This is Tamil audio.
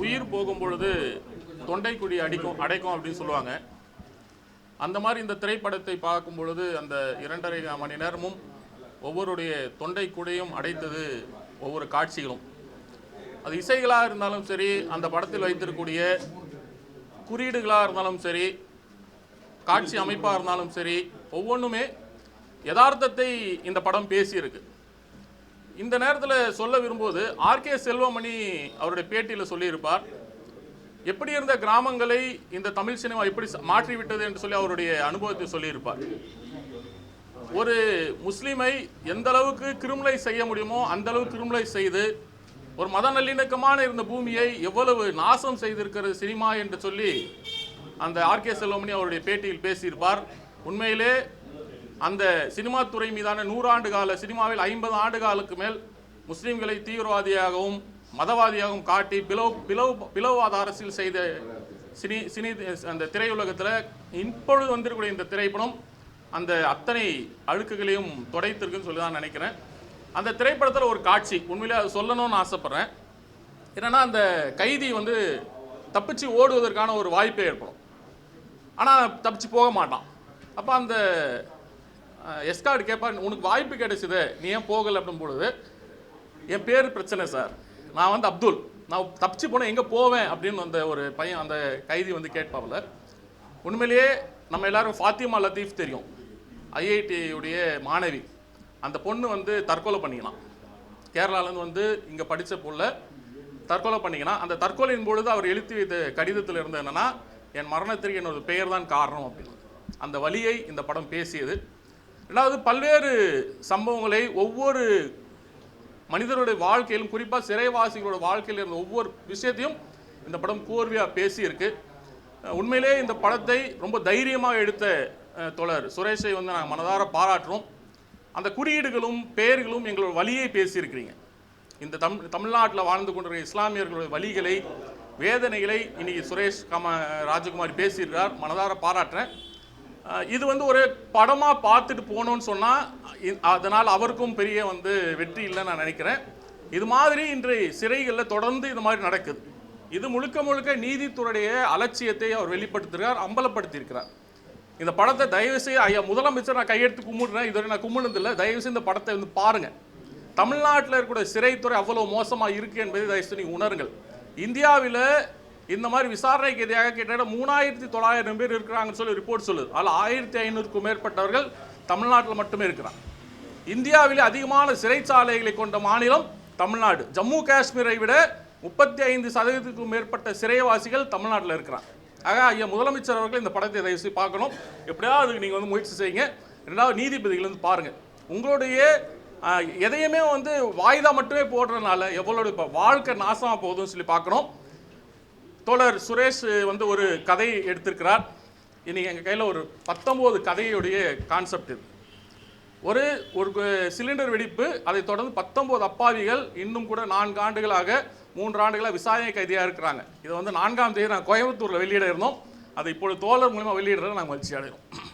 உயிர் போகும் பொழுது தொண்டைக்குடி அடிக்கும் அடைக்கும் அப்படின்னு சொல்லுவாங்க. அந்த மாதிரி இந்த திரைப்படத்தை பார்க்கும் பொழுது அந்த இரண்டரை மணி நேரமும் ஒவ்வொருடைய தொண்டை குடையும் அடைத்தது ஒவ்வொரு காட்சிகளும். அது இசைகளாக இருந்தாலும் சரி அந்த படத்தில் வைத்திருக்கக்கூடிய குறியீடுகளாக இருந்தாலும் சரி காட்சி அமைப்பாக இருந்தாலும் சரி ஒவ்வொன்றுமே யதார்த்தத்தை இந்த படம் பேசியிருக்கு. இந்த நேரத்தில் சொல்ல விரும்புவது ஆர்கே செல்வமணி அவருடைய பேட்டியில் சொல்லியிருப்பார். எப்படி இருந்த கிராமங்களை இந்த தமிழ் சினிமா எப்படி மாற்றிவிட்டது என்று சொல்லி அவருடைய அனுபவத்தை சொல்லியிருப்பார். ஒரு முஸ்லீமை எந்த அளவுக்கு கிரிமினலை செய்ய முடியுமோ அந்த அளவுக்கு கிரிமினலை செய்து ஒரு மத நல்லிணக்கமான இருந்த பூமியை எவ்வளவு நாசம் செய்திருக்கிறது சினிமா என்று சொல்லி அந்த ஆர்கே செல்வமணி அவருடைய பேட்டியில் பேசியிருப்பார். உண்மையிலே அந்த சினிமா துறை மீதான நூறாண்டு கால சினிமாவில் ஐம்பது ஆண்டு காலுக்கு மேல் முஸ்லீம்களை தீவிரவாதியாகவும் மதவாதியாகவும் காட்டி பிளவு பிளவு பிளவுவாத அரசியல் செய்த சினி சினி அந்த திரையுலகத்தில் இப்பொழுது வந்திருக்கக்கூடிய இந்த திரைப்படம் அந்த அத்தனை அழுக்குகளையும் துடைத்திருக்குன்னு சொல்லி தான் நினைக்கிறேன். அந்த திரைப்படத்தில் ஒரு காட்சி உண்மையிலே அது சொல்லணும்னு ஆசைப்பட்றேன். என்னன்னா அந்த கைதி வந்து தப்பிச்சு ஓடுவதற்கான ஒரு வாய்ப்பே ஏற்படும். ஆனால் தப்பிச்சு போக மாட்டான். அப்போ அந்த எஸ்கார்டு கேட்பார் உனக்கு வாய்ப்பு கிடைச்சிது. நீ ஏன் போகலை அப்படின்னு பொழுது என் பேர் பிரச்சனை சார். நான் வந்து அப்துல். நான் தப்பிச்சு போனேன் எங்கே போவேன் அப்படின்னு அந்த ஒரு பையன் அந்த கைதி வந்து கேட்பாவில் உண்மையிலேயே நம்ம எல்லாரும் ஃபாத்திமா லத்தீஃப் தெரியும். ஐஐடியுடைய மாணவி. அந்த பொண்ணு வந்து தற்கொலை பண்ணிக்கலாம். கேரளாலேருந்து வந்து இங்கே படித்த புள்ள தற்கொலை பண்ணிக்கலாம். அந்த தற்கொலையின் பொழுது அவர் எழுத்து வைத்த கடிதத்தில் இருந்தது என்னென்னா என் மரணத்திற்கு என்னோட பெயர் தான் காரணம் அப்படின்னு. அந்த வழியை இந்த படம் பேசியது. ரெண்டாவது பல்வேறு சம்பவங்களை ஒவ்வொரு மனிதருடைய வாழ்க்கையிலும் குறிப்பாக சிறைவாசிகளோட வாழ்க்கையில் இருந்த ஒவ்வொரு விஷயத்தையும் இந்த படம் கோர்வையாக பேசியிருக்கு. உண்மையிலே இந்த படத்தை ரொம்ப தைரியமாக எடுத்த தொடர் சுரேஷை வந்து நாங்கள் மனதார பாராட்டுறோம். அந்த குறியீடுகளும் பெயர்களும் எங்களோட வழியை பேசியிருக்கிறீங்க. இந்த தம் தமிழ்நாட்டில் வாழ்ந்து கொண்டிருக்கிற இஸ்லாமியர்களுடைய வழிகளை வேதனைகளை இன்னைக்கு சுரேஷ் கம ராஜகுமாரி பேசியிருக்கிறார். மனதார பாராட்டுறேன். இது வந்து ஒரு படமாக பார்த்துட்டு போகணுன்னு சொன்னால் அதனால் அவருக்கும் பெரிய வந்து வெற்றி இல்லைன்னு நான் நினைக்கிறேன். இது மாதிரி இன்று சிறைகளில் தொடர்ந்து இது மாதிரி நடக்குது. இது முழுக்க முழுக்க நீதித்துறையுடைய அலட்சியத்தை அவர் வெளிப்படுத்துகிறார் அம்பலப்படுத்தியிருக்கிறார். இந்த படத்தை தயவுசெய்து ஐயா முதலமைச்சர் நான் கையெடுத்து கும்பிடுறேன். இதுவரை நான் கும்பிடுனதில்லை தயவுசெய்து இந்த படத்தை வந்து பாருங்கள் தமிழ்நாட்டில் இருக்கக்கூடிய சிறைத்துறை அவ்வளோ மோசமாக இருக்குது என்பதை தயவுசெய்து நீங்கள் உணருங்கள். இந்தியாவில் இந்த மாதிரி விசாரணைக்கு எதிராக கிட்டத்தட்ட மூணாயிரத்தி தொள்ளாயிரம் பேர் இருக்கிறாங்கன்னு சொல்லி ரிப்போர்ட் சொல்லுது. அதில் ஆயிரத்தி ஐநூறுக்கும் மேற்பட்டவர்கள் தமிழ்நாட்டில் மட்டுமே இருக்கிறாங்க. இந்தியாவிலே அதிகமான சிறைச்சாலைகளை கொண்ட மாநிலம் தமிழ்நாடு. ஜம்மு காஷ்மீரை விட முப்பத்தி ஐந்து சதவீதத்துக்கும் மேற்பட்ட சிறைவாசிகள் தமிழ்நாட்டில் இருக்கிறாங்க. ஆக ஐயா முதலமைச்சர் அவர்கள் இந்த படத்தை தயவு செய்து பார்க்கணும். எப்படியாவது நீங்கள் வந்து முயற்சி செய்யுங்க. ரெண்டாவது நீதிபதிகள் வந்து பாருங்கள் உங்களுடைய எதையுமே வந்து வாய்தா மட்டுமே போடுறதுனால எவ்வளோ இப்போ வாழ்க்கை நாசமாக போகுதுன்னு சொல்லி பார்க்கணும். தோழர் சுரேஷ் வந்து ஒரு கதை எடுத்திருக்கிறார். இன்னைக்கு எங்கள் கையில் ஒரு பத்தொம்போது கதையுடைய கான்செப்ட் இது. ஒரு ஒரு சிலிண்டர் வெடிப்பு அதைத் தொடர்ந்து பத்தொம்போது அப்பாவிகள் இன்னும் கூட நான்கு ஆண்டுகளாக மூன்று ஆண்டுகளாக விசாரணை கைதியாக இருக்கிறாங்க. இதை வந்து நான்காம் தேதி நாங்கள் கோயம்புத்தூரில் வெளியிட இருந்தோம். அதை இப்பொழுது தோழர் மூலமாக வெளியிடுறத நாங்கள் மகிழ்ச்சி அடைகிறோம்.